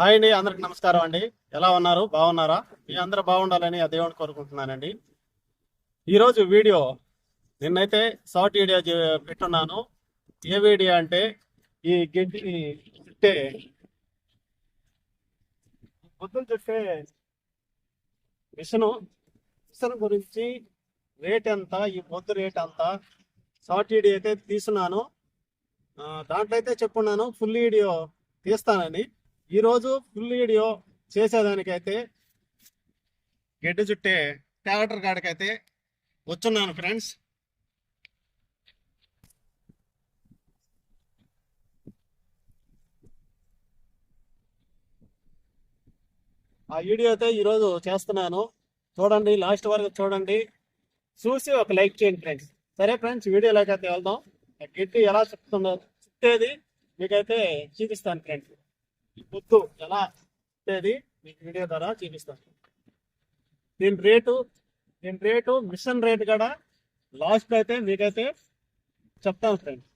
Hi అండి అందరికి నమస్కారం అండి. ఎలా ఉన్నారు? బాగున్నారా? మీ అందరూ బాగుండాలని ఆ దేవుని కోరుకుంటున్నానండి. ఈరోజు వీడియో నిన్నైతే షార్ట్ వీడియో పెట్టున్నాను. ఏ వీడియో అంటే ఈ గడ్డిని చుట్టే పొద్దున చుట్టే మిషను మిషన్ గురించి రేట్ ఎంత ఈ పొద్దు రేట్ ఎంత షార్ట్ వీడియో అయితే తీస్తున్నాను. దాంట్లో అయితే చెప్పున్నాను ఫుల్ వీడియో తీస్తానని ఈరోజు ఫుల్ వీడియో చేసేదానికైతే గెడ్డ చుట్టే ట్రాక్టర్ కాడికైతే వచ్చున్నాను ఫ్రెండ్స్ ఆ వీడియో అయితే ఈరోజు చేస్తున్నాను. చూడండి లాస్ట్ వరకు చూడండి. చూసి ఒక లైక్ చేయండి ఫ్రెండ్స్ సరే ఫ్రెండ్స్ వీడియోలోకి అయితే వెళ్దాం. గిట్టి ఎలా చెప్తుందో చుట్టేది మీకైతే చూపిస్తాను ఫ్రెండ్స్ ముద్దు పొద్దు ఎలా అనేది మీకు వీడియో ద్వారా చూపిస్తాను. దీని రేటు దీని రేటు మిషన్ రేటు కూడా లాస్ట్ అయితే మీకైతే చెప్తాను ఫ్రెండ్స్.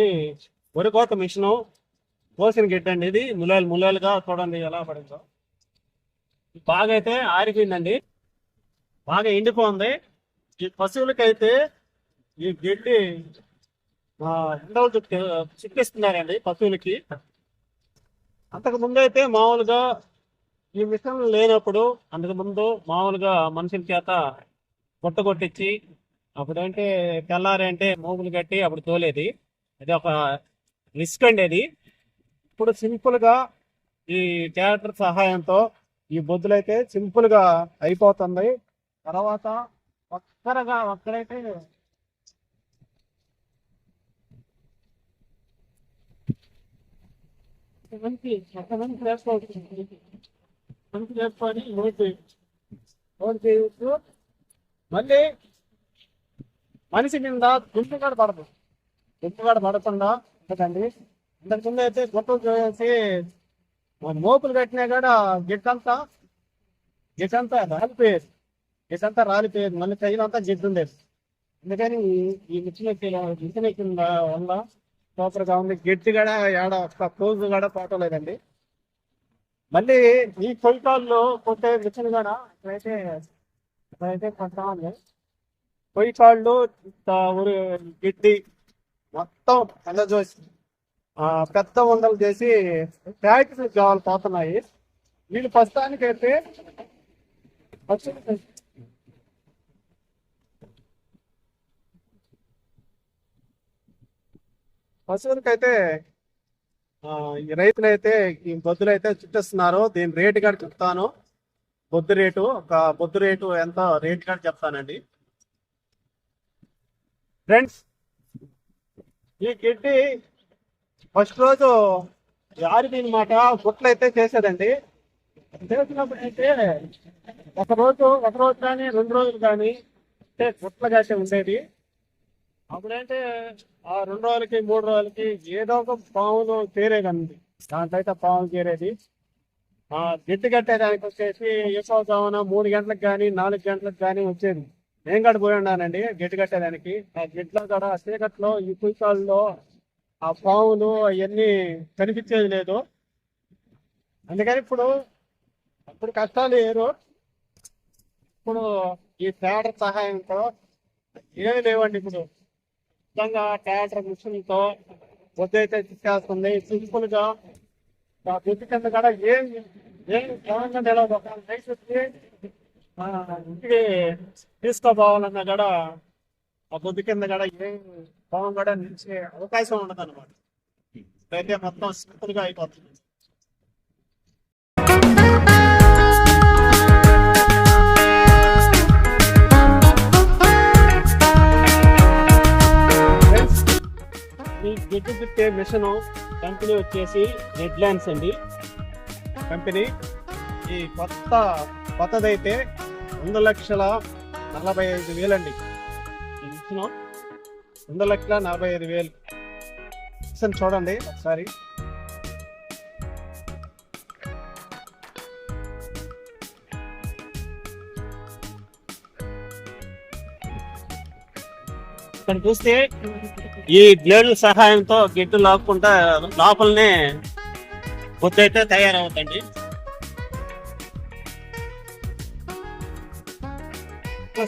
ఇది వరి కోత మిషన్ కోసిన గిడ్డ అండి ఇది ములాలు ములాలుగా చూడండి ఎలా పడిందో. బాగా అయితే ఆరిపోయిందండి. బాగా ఎండిపోయింది ఈ పశువులకైతే ఈ గడ్డి ఎండలు చుట్టి చిక్కిస్తున్నారండి పశువులకి. అంతకు ముందు అయితే మామూలుగా ఈ మిషన్ లేనప్పుడు అంతకు ముందు మామూలుగా మనుషుల చేత గుట్ట కొట్టించి అప్పుడంటే తెల్లారి అంటే మోగులు కట్టి అప్పుడు తోలేది. అది ఒక రిస్క్ అండి అది. ఇప్పుడు సింపుల్గా ఈ ట్రాక్టర్ సహాయంతో ఈ బొద్దులైతే సింపుల్గా అయిపోతుంది. తర్వాత ఒక్కరగా ఒక్కడైతే మంచి మంచి వేసుకోవచ్చు మంచి వేసుకొని చేయొచ్చు మళ్ళీ మనిషి మీద గుండె కూడా పడదు. దుమ్ము పడకుండా ఉంటుందండి. ఇంతకు ముందు అయితే గొప్పలు చేసి మోపులు కట్టినా కూడా గిట్టంతా గిట్టంతా రాలిపోయేది. గిట్టంతా రాలిపోయేది. మళ్ళీ తగినంతా జిడ్డు ఉండేది. అందుకని ఈ- మిషన్ ఎక్కిన మిషన్ ఎక్కిన వల్ల సూపర్గా ఉంది. గిడ్డి కూడా ఏడ ఒక్క క్లోజ్ కూడా పోవట్లేదండి మళ్ళీ ఈ కొయ్యకాళ్ళు కొట్టే మిషన్ కూడా ఇక్కడైతే ఇక్కడైతే కొంటామండి పొయ్యి కాళ్ళు గిడ్డి మొత్తం ఎండజోసి ఆ పెద్ద ఉండలు చేసి ఫ్యాక్టరీ కావాలి పోతున్నాయి. వీళ్ళు ప్రస్తుతానికి అయితే పశువులకైతే ఈ రైతులైతే ఈ బొద్దులు అయితే చుట్టేస్తున్నారు. దీని రేటు కూడా చెప్తాను. బొద్దు రేటు ఒక బొద్దు రేటు ఎంత? రేట్ కూడా చెప్తానండి. ఫ్రెండ్స్ ఈ గిడ్డి ఫస్ట్ రోజు ఆరిపోయిన మాట గుట్లు అయితే చేసేదండి చేసినప్పుడు అయితే ఒక రోజు ఒక రోజు కానీ రెండు రోజులు కానీ అంటే గుట్లుగా అయితే ఉండేది. అప్పుడంటే ఆ రెండు రోజులకి మూడు రోజులకి ఏదో ఒక పాములు చేరేదండి దాంట్లో అయితే పాము చేరేది ఆ గిడ్డు కట్టేదానికి వచ్చేసి ఎక్కువ మూడు గంటలకు కానీ నాలుగు గంటలకు కానీ వచ్చేది. నేను కూడా పోయి ఉన్నానండి గిడ్డు కట్టేదానికి. ఆ గిడ్లో కూడా చీకట్లో ఈ కుయ్యాల్లో ఆ పాములు అవన్నీ కనిపించేది లేదు. అందుకని ఇప్పుడు అప్పుడు కష్టాలు లేరు ఇప్పుడు ఈ ట్రాక్టర్ సహాయంతో ఏమి లేవండి ఇప్పుడు. నిజంగా ట్రాక్టర్ మిషన్తో పొద్దు అయితే సింపుల్గా ఆ బొద్దు కింద కూడా ఏం ఏం కావాలన్నా తెలియదు ఒక నైట్ వచ్చి ఇంటికి తీసుకోపోవాలన్నా కూడా ఆ బొద్దు కింద కూడా ఏం భావం కూడా నిలిచే అవకాశం ఉండదు అనమాట అయితే మొత్తం సింపుల్గా అయిపోతుంది. ఈ గిడ్డు తిప్పే మిషన్ కంపెనీ వచ్చేసి రెడ్ ల్యాండ్స్ అండి. కంపెనీ ఈ కొత్త కొత్తదైతే రెండు లక్షల నలభై ఐదు ఈ మిషన్ రెండు లక్షల నలభై ఐదు వేలు. మిషన్ చూడండి ఒకసారి. ఇక్కడ చూస్తే ఈ బ్లేడ్ల సహాయంతో గిడ్డు లాక్కుంటా లోపలనే బొత్తు అయితే తయారవుతండి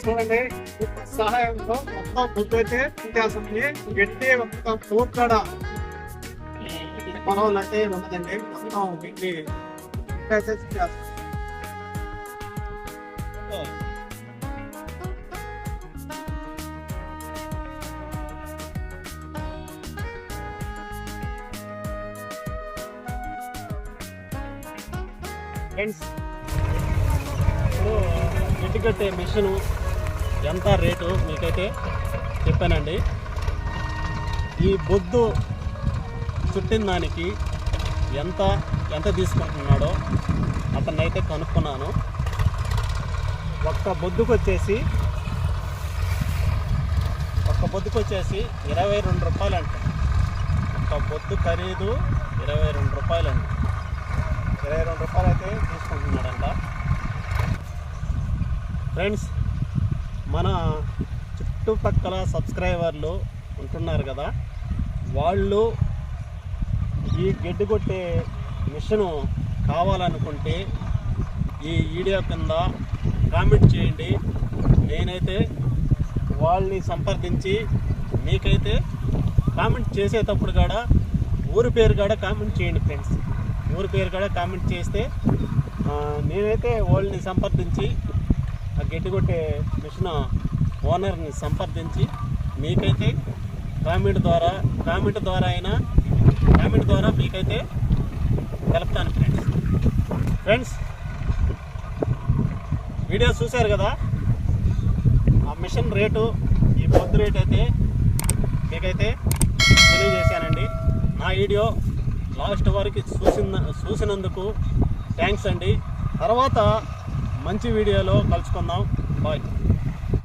చూడండి బొత్తు సహాయంతో మొత్తం బొత్తు అయితే తిట్టేస్తుంది గట్టి మొత్తం పూక్కడ పొలం అంటే ఉన్నదండి మొత్తం గట్టి అయితే తిట్టేస్తుంది. ఫ్రెండ్స్ ఇప్పుడు గడ్డి కట్టే మిషన్ ఎంత రేటు మీకైతే చెప్పానండి? ఈ బొద్దు చుట్టిన దానికి ఎంత ఎంత తీసుకుంటున్నాడో అతన్నైతే కనుక్కున్నాను. ఒక్క బొద్దుకు వచ్చేసి ఒక్క బొద్దుకు వచ్చేసి ఇరవై రెండు రూపాయలు అంట ఒక్క బొద్దు ఖరీదు ఇరవై రెండు రూపాయలు అండి ఇరవై రెండు రూపాయలు అయితే తీసుకుంటున్నాడంట. ఫ్రెండ్స్ మన చుట్టుపక్కల సబ్స్క్రైబర్లు ఉంటున్నారు కదా వాళ్ళు ఈ గడ్డి కొట్టే మిషను కావాలనుకుంటే ఈ వీడియో కింద కామెంట్ చేయండి. నేనైతే వాళ్ళని సంప్రదించి మీకైతే కామెంట్ చేసేటప్పుడు కూడా ఊరి పేరు కూడా కామెంట్ చేయండి ఫ్రెండ్స్. ఊరి పేరు కూడా కామెంట్ చేస్తే నేనైతే వాళ్ళని సంప్రదించి ఆ గడ్డి కొట్టే మిషన్ ఓనర్ని సంప్రదించి మీకైతే కామెంట్ ద్వారా కామెంట్ ద్వారా అయినా కామెంట్ ద్వారా మీకైతే తెలుపుతాను ఫ్రెండ్స్ ఫ్రెండ్స్ వీడియో చూశారు కదా? ఆ మిషన్ రేటు ఈ పొద్దు రేట్ అయితే మీకైతే తెలియజేశానండి. నా వీడియో లాస్ట్ వరకు చూసిన చూసినందుకు థ్యాంక్స్ అండి. తర్వాత మంచి వీడియోలో కలుసుకుందాం. బాయ్.